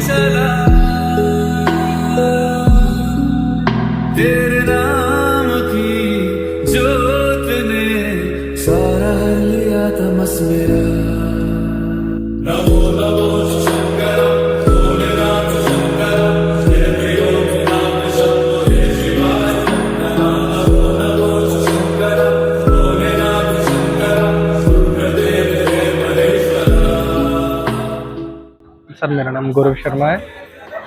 सारा लिया था मस मेरा सर मेरा नाम गौरव शर्मा है।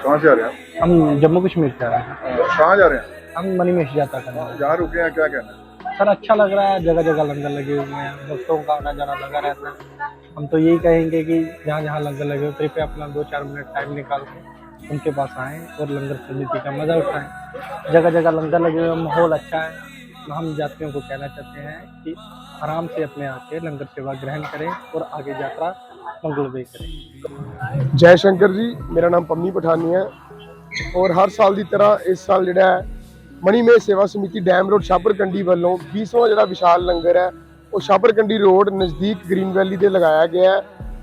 कहाँ से आ रहे हैं हम जम्मू कश्मीर से आ रहे हैं। कहाँ जा रहे हैं? हम मणिमेश यात्रा करने वाले जहाँ रुके हैं क्या कहना है? हैं। सर अच्छा लग रहा है जगह जगह लंगर लगे हुए हैं भक्तों का आना जाना लगा रहता है। हम तो यही कहेंगे कि जहाँ जहाँ लंगर लगे हुए कृपया अपना दो चार मिनट टाइम निकाल के उनके पास आएँ और लंगर समिति का मज़ा उठाएँ। जगह जगह लंगर लगे हुए माहौल अच्छा है। तो हम यात्रियों को कहना चाहते हैं कि आराम से अपने आके लंगर सेवा ग्रहण करें और आगे यात्रा मंगलमय करें ਜੈ ਸ਼ੰਕਰ ਜੀ ਮੇਰਾ ਨਾਮ ਪੰਮੀ ਪਠਾਨੀ ਹੈ ਔਰ ਹਰ ਸਾਲ ਦੀ ਤਰ੍ਹਾਂ ਇਸ ਸਾਲ ਜਿਹੜਾ ਹੈ ਮਣੀਮੇ ਸੇਵਾ ਸਮਿਤੀ ਡੈਮ ਰੋਡ ਸ਼ਾਪਰਕੰਡੀ ਵੱਲੋਂ 20ਵਾਂ ਜਿਹੜਾ ਵਿਸ਼ਾਲ ਲੰਗਰ ਹੈ ਉਹ ਸ਼ਾਪਰਕੰਡੀ ਰੋਡ ਨਜ਼ਦੀਕ ਗ੍ਰੀਨ ਵੈਲੀ ਤੇ ਲਗਾਇਆ ਗਿਆ ਹੈ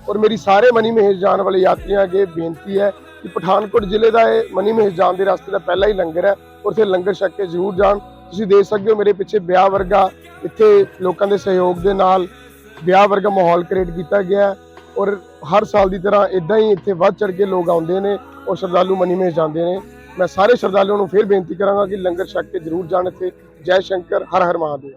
ਔਰ ਮੇਰੀ ਸਾਰੇ ਮਨੀ ਮਹੇਸ਼ ਜਾਣ ਵਾਲੇ ਯਾਤਰੀਆਂ ਅੱਗੇ ਬੇਨਤੀ ਹੈ ਕਿ ਪਠਾਨਕੋਟ ਜ਼ਿਲ੍ਹੇ ਦਾ ਇਹ ਮਨੀ ਮਹੇਸ਼ ਜਾਣ ਦੇ ਰਸਤੇ ਦਾ ਪਹਿਲਾ ਹੀ ਲੰਗਰ ਹੈ ਔਰ ਇੱਥੇ ਲੰਗਰ ਛਕ ਕੇ ਜ਼ਰੂਰ ਜਾਣ ਤੁਸੀਂ ਦੇਖ ਸਕਦੇ ਹੋ ਮੇਰੇ ਪਿੱਛੇ ਵਿਆਹ ਵਰਗਾ ਇੱਥੇ ਲੋਕਾਂ ਦੇ ਸਹਿਯੋਗ ਦੇ ਨਾਲ ਵਿਆਹ ਵਰਗਾ ਮਾਹੌਲ ਕ੍ਰੀਏਟ ਕੀਤਾ ਗਿਆ ਔਰ ਹਰ ਸਾਲ ਦੀ ਤਰ੍ਹਾਂ ਇਦਾਂ ਹੀ ਇੱਥੇ ਵੱਧ ਚੜ ਕੇ ਲੋਕ ਆਉਂਦੇ ਨੇ ਔਰ ਸ਼ਰਧਾਲੂ ਮਨੀ ਮੇਸ਼ ਜਾਂਦੇ ਨੇ। ਮੈਂ ਸਾਰੇ ਸ਼ਰਧਾਲੂਆਂ ਨੂੰ ਫਿਰ ਬੇਨਤੀ ਕਰਾਂਗਾ ਕਿ ਲੰਗਰ ਛਕ ਕੇ ਜ਼ਰੂਰ ਜਾਣ ਇੱਥੇ। ਜੈ ਸ਼ੰਕਰ, ਹਰ ਹਰ ਮਹਾਦੇਵ।